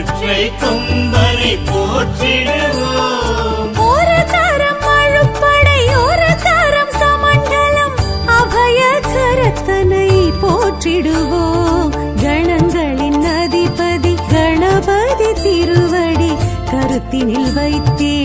ஒற்றை கொம்பனை போற்றிடுவோம். ஒரு தரம் அழுப்படை ஒரு தரம் சமண்டலம் அபய கரத்தனை போற்றிடுவோம். கணங்களின் அதிபதி கணபதி திருவடி கருத்தினில் வைத்தே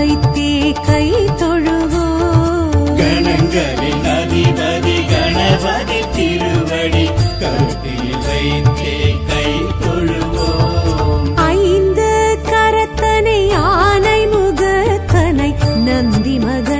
வைத்தே கை தொழுவோம் கணங்களின் அதிபதி கணபதி திருவடி கருத்தில் வைத்தே கை தொழுவோம் ஐந்து கரத்தனை ஆனை முகத்தனை நந்தி மகன்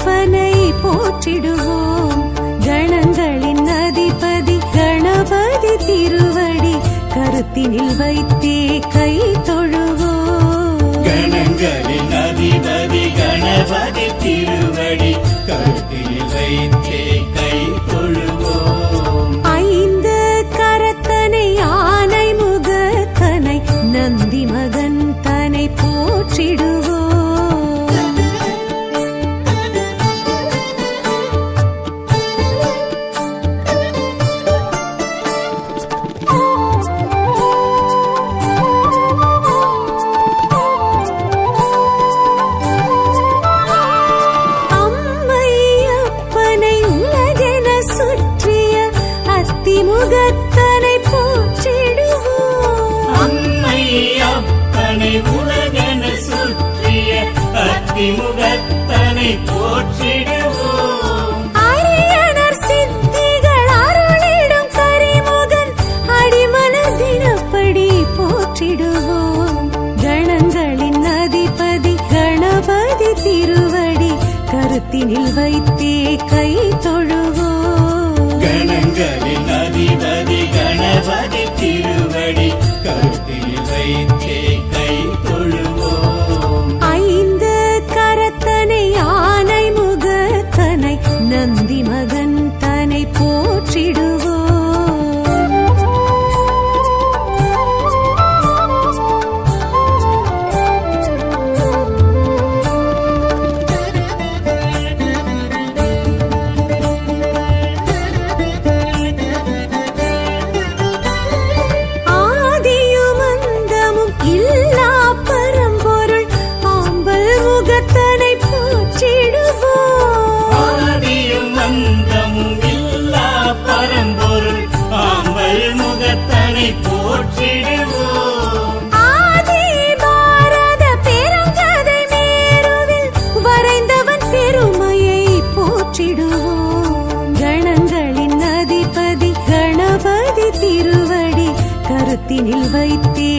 விற்பனை போற்றிடுவோம். கணங்களின் அதிபதி கணபதி திருவடி கருத்தினில் வைத்தே கை தொழுவோம். கணங்களின் அதிபதி கணபதி திருவடி கருத்தில் வைத்தே கை தொழுவோம். ஐந்து கரத்தனை ஆனை முகத்தனை நந்தி மகன் தனை போற்றிடுவோம். அத்திமுகத்தனை போற்றிடுவோம். போற்றிடுவோம். கணங்களின் அதிபதி கணபதி திருவடி கருத்தினில் வைத்தே கை தொழுவோம். கணங்களின்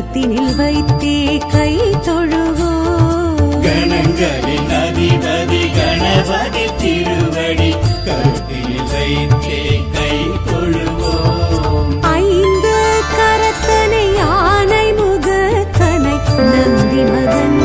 கரத்தினில் வைத்தே கை தொழுவோ கணங்களின் அதிபதி கணபதி திருவடி கருத்தில் வைத்தே கை தொழுவோம். ஐந்து கரத்தனை யானை முகத்தனை நந்தி மதன்